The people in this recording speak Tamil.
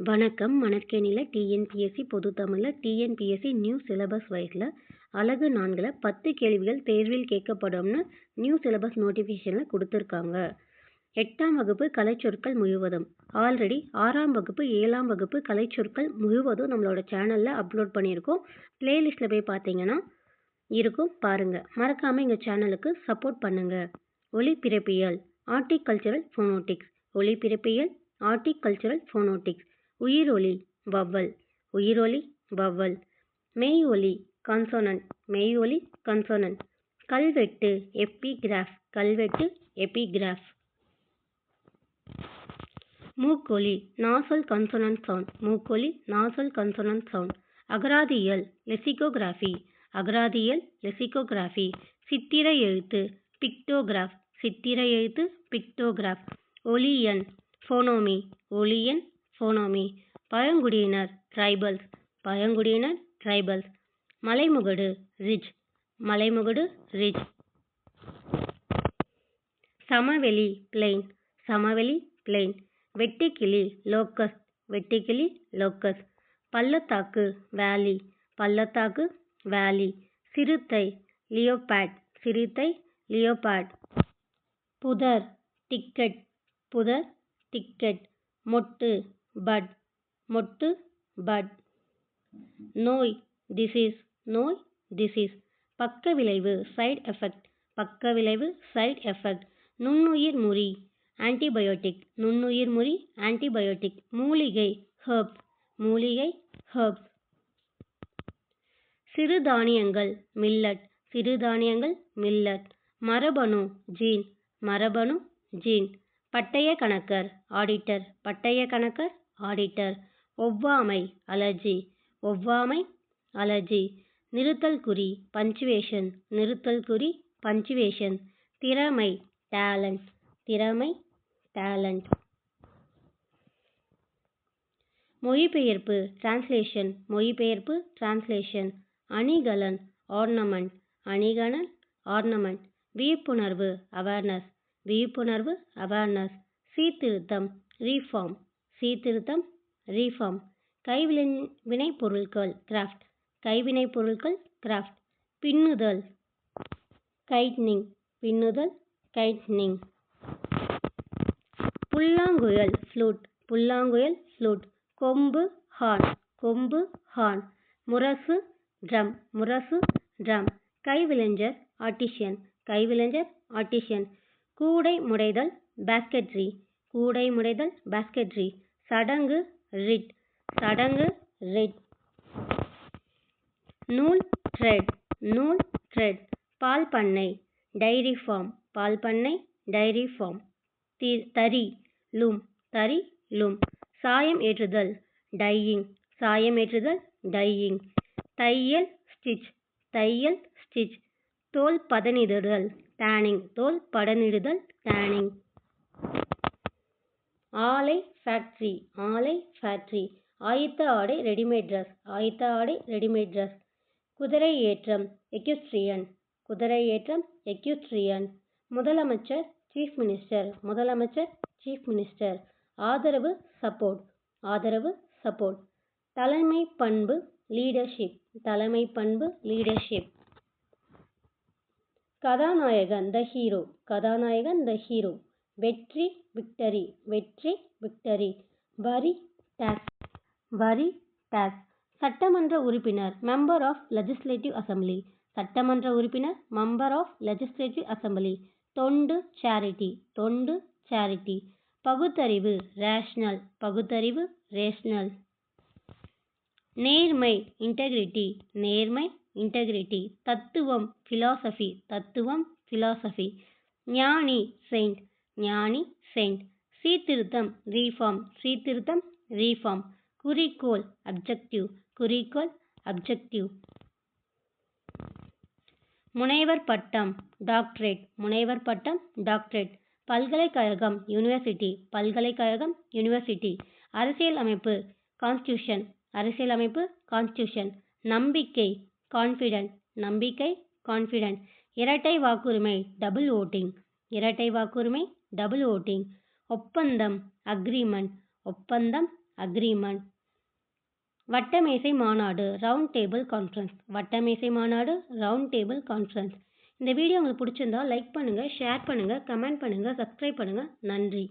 வணக்கம். மணற்கேணியில் டிஎன்பிஎஸ்சி பொது தமிழில் டிஎன்பிஎஸ்சி நியூ சிலபஸ் வைஸில் அழகு நான்கில் பத்து கேள்விகள் தேர்வில் கேட்கப்படும்னு நியூ சிலபஸ் நோட்டிஃபிகேஷனில் கொடுத்துருக்காங்க. எட்டாம் வகுப்பு கலைச்சொற்கள் முழுவதும். ஆல்ரெடி ஆறாம் வகுப்பு ஏழாம் வகுப்பு கலைச்சொற்கள் முழுவதும் நம்மளோட சேனலில் அப்லோட் பண்ணியிருக்கோம். ப்ளேலிஸ்ட்டில் போய் பார்த்தீங்கன்னா இருக்கும். பாருங்கள் மறக்காமல் எங்கள் சேனலுக்கு சப்போர்ட் பண்ணுங்கள் ஒளிப்பிறப்பியல் ஆர்டிகல்ச்சரல் ஃபோனோட்டிக்ஸ் ஒளிப்பிறப்பியல் ஆர்டிகல்ச்சரல் ஃபோனோட்டிக்ஸ் உயிரொலி வவ்வல். உயிரொலி வவ்வல். மெய் ஒலி கன்சோனன்ட் மெய் ஒலி கான்சோனன்ட் கல்வெட்டு எப்பிகிராஃப். கல்வெட்டு எப்பிகிராஃப். மூக்கொலி நாசல் கன்சோனன்ட் சவுண்ட். மூக்கொலி நாசல் கன்சோனன்ட் சவுண்ட். அகராதியல் லெசிகோகிராஃபி. அகராதியல் லெசிகோகிராஃபி. சித்திர எழுத்து பிக்டோகிராஃப். சித்திர எழுத்து பிக்டோகிராஃப். ஒலியன் ஃபோனோமி. ஒலியன் ஃபோனோமி பழங்குடியினர் ட்ரைபல்ஸ் பழங்குடியினர் ட்ரைபல்ஸ் மலைமுகடு ரிஜ் மலைமுகடு ரிஜ் சமவெளி பிளெயின் சமவெளி பிளெயின் வெட்டுக்கிளி லோக்கஸ் வெட்டுக்கிளி லோக்கஸ் பள்ளத்தாக்கு வேலி பள்ளத்தாக்கு வேலி சிறுத்தை லியோபேட் சிறுத்தை லியோபேட் புதர் டிக்கெட் புதர் டிக்கெட் மொட்டு பட் மொட்டு பட். நோய் டிசீஸ் நோய் டிசீஸ். பக்க விளைவு சைடு எஃபெக்ட். பக்க விளைவு சைடு எஃபெக்ட். நுண்ணுயிர் முறி ஆன்டிபயோட்டிக். நுண்ணுயிர் முறி ஆன்டிபயோட்டிக். மூலிகை ஹர்ப். மூலிகை ஹர்ப். சிறுதானியங்கள் மில்லட். சிறுதானியங்கள் மில்லட். மரபணு ஜீன். மரபணு ஜீன். பட்டய கணக்கர் ஆடிட்டர். பட்டய கணக்கர் ஆடிட்டர். ஒவ்வாமை அலர்ஜி. ஒவ்வாமை அலர்ஜி. நிறுத்தல் குறி பஞ்சுவேஷன். நிறுத்தல் குறி பஞ்சுவேஷன். திறமை டேலண்ட். திறமை டேலண்ட். மொழிபெயர்ப்பு டிரான்ஸ்லேஷன். மொழிபெயர்ப்பு டிரான்ஸ்லேஷன். அணிகலன் ஆர்னமெண்ட் அணிகலன் ஆர்னமெண்ட் விழிப்புணர்வு அவேர்னஸ். விழிப்புணர்வு அவேர்னஸ். சீர்திருத்தம் ரீஃபார்ம். சீர்திருத்தம் ரீஃபார்ம் கைவினை பொருட்கள் கிராஃப்ட் கைவினை பொருட்கள் கிராஃப்ட் பின்னுதல். கைட்னிங் பின்னுதல் கைட்னிங் புல்லாங்குழல் ஃப்ளூட் புல்லாங்குழல் ஃப்ளூட் கொம்பு ஹார்ன் கொம்பு ஹார்ன் முரசு ட்ரம் முரசு ட்ரம் கைவிளைஞர் ஆர்டிஷியன் கைவிளைஞர் ஆர்டிஷியன் கூடை முடைதல் பேஸ்கெட்ரி கூடை முடைதல் பேஸ்கெட்ரி சடங்கு ரிட். சடங்கு ரிட். நூல் த்ரெட். நூல் த்ரெட். பால் பண்ணை. Dairy farm. பால் பண்ணை டைரி ஃபார்ம். தி தறி லூம். தறி லூம். சாயம் ஏற்றுதல். டையிங். சாயம் ஏற்றுதல். டையிங். தையல் ஸ்டிச். தையல் ஸ்டிச். தோல் பதனிடுதல். டேனிங். தோல் படனிடுதல். டேனிங். ஆலை ஃபேக்ட்ரி ஆலை ஃபேக்ட்ரி ஆயத்த ஆடை ரெடிமேட் ட்ரெஸ் ஆயத்த ஆடை ரெடிமேட் ட்ரெஸ் குதிரை ஏற்றம் எக்யூஸ்ட்ரியன் குதிரை ஏற்றம் எக்யூஸ்ட்ரியன் முதலமைச்சர் சீஃப் மினிஸ்டர் முதலமைச்சர் சீஃப் மினிஸ்டர் ஆதரவு சப்போர்ட் ஆதரவு சப்போர்ட் தலைமை பண்பு லீடர்ஷிப் தலைமை பண்பு லீடர்ஷிப் கதாநாயகன் த ஹீரோ கதாநாயகன் த ஹீரோ வெற்றி விக்டரி வெற்றி விக்டரி. வரி டேக்ஸ் வரி டேக்ஸ் சட்டமன்ற உறுப்பினர் மெம்பர் ஆஃப் லெஜிஸ்லேட்டிவ் அசம்பிளி சட்டமன்ற உறுப்பினர் மெம்பர் ஆஃப் லெஜிஸ்லேட்டிவ் அசம்பிளி தொண்டு சேரிட்டி தொண்டு சேரிட்டி பகுத்தறிவு ரேஷ்னல் பகுத்தறிவு ரேஷ்னல் நேர்மை இன்டெகிரிட்டி நேர்மை இன்டெகிரிட்டி தத்துவம் ஃபிலாசபி தத்துவம் ஃபிலாசபி ஞானி செயின்ட் ஞானி செயின்ட் சீர்திருத்தம் ரீஃபார்ம் சீர்திருத்தம் ரீஃபார்ம் குறிக்கோள் அப்ஜெக்டிவ் குறிக்கோள் அப்ஜெக்டிவ் முனைவர் பட்டம் டாக்டரேட் முனைவர் பட்டம் டாக்டரேட் பல்கலைக்கழகம் யூனிவர்சிட்டி பல்கலைக்கழகம் யூனிவர்சிட்டி அரசியல் அமைப்பு கான்ஸ்டியூஷன் அரசியல் அமைப்பு கான்ஸ்டியூஷன் நம்பிக்கை கான்ஃபிடென்ட் நம்பிக்கை கான்ஃபிடென்ட் இரட்டை வாக்குரிமை டபுள் ஓட்டிங் இரட்டை வாக்குரிமை டபுள் ஓட்டிங் ஒப்பந்தம் அக்ரிமெண்ட் ஒப்பந்தம் அக்ரிமெண்ட் வட்டமேசை மாநாடு ரவுண்ட் டேபிள் கான்ஃபரன்ஸ் வட்டமேசை மாநாடு ரவுண்ட் டேபிள் கான்ஃபரன்ஸ் இந்த வீடியோ உங்களுக்கு பிடிச்சிருந்தா லைக் பண்ணுங்கள் ஷேர் பண்ணுங்கள் கமெண்ட் பண்ணுங்கள் சப்ஸ்கிரைப் பண்ணுங்கள் நன்றி.